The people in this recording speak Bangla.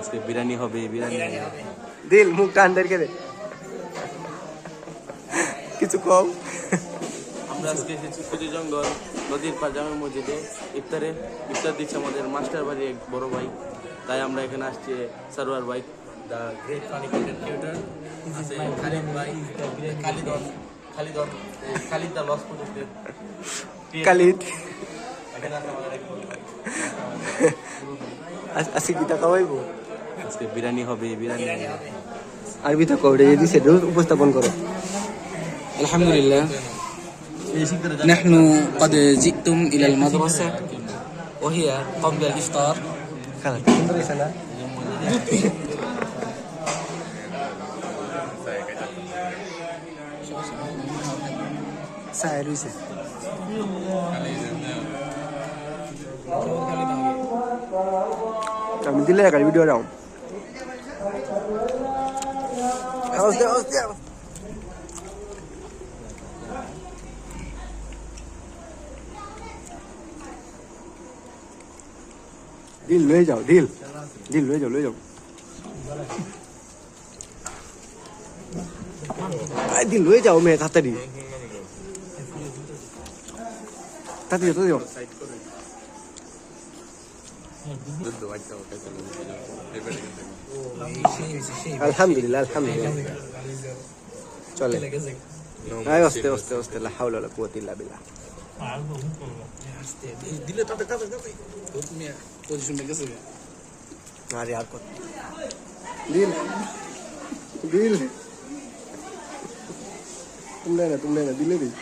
আজকে বিরিয়ানি হবে বিরিয়ানি হবে। দিল মুখ টান দের দে। কিছু কম আমরা আজকে এসেছি কুজি জঙ্গল নদীর পার জামে মসজিদে। ইফতারে ইফতার দিচ্ছে আমাদের মাস্টার বাড়ি এক বড় ভাই। তাই আমরা এখানে আসছি সারোয়ার ভাই। The great funny content creator আছে খালিদ ভাই খালিদ খালিদ খালিদ দা লস প্রজেক্টের কালিদ এখানে আমাদের এক আজকে কি টাকা পাইবো? আজকে বিরিয়ানি হবে বিরিয়ানি হবে আরবি তো কৌড়ে যদি সেটা উপস্থাপন করো الحمد لله نحن قد جئتم إلى المدرسة وهي قبل الإفطار খালা সুন্দর হয়েছে না সাহের হয়েছে আমি hostia, hostia. Dil, lo he hecho, dil. Dil, lo he hecho, lo he hecho. Ay, dil, lo he hecho, me, tatari. Tatari, tatari. আলহামদুলিল্লাহ আলহামদুলিল্লাহ। চলে। আয় আস্তে আস্তে আস্তে লা হাওলা ওয়ালা কুওয়াতা ইল্লা বিল্লাহ। দিলে তাতে কাছে কাছে তো তুমি পজিশনটা গেছে। আরে আর কত? দিল। দিল। তুম না তুম না দিলে দিই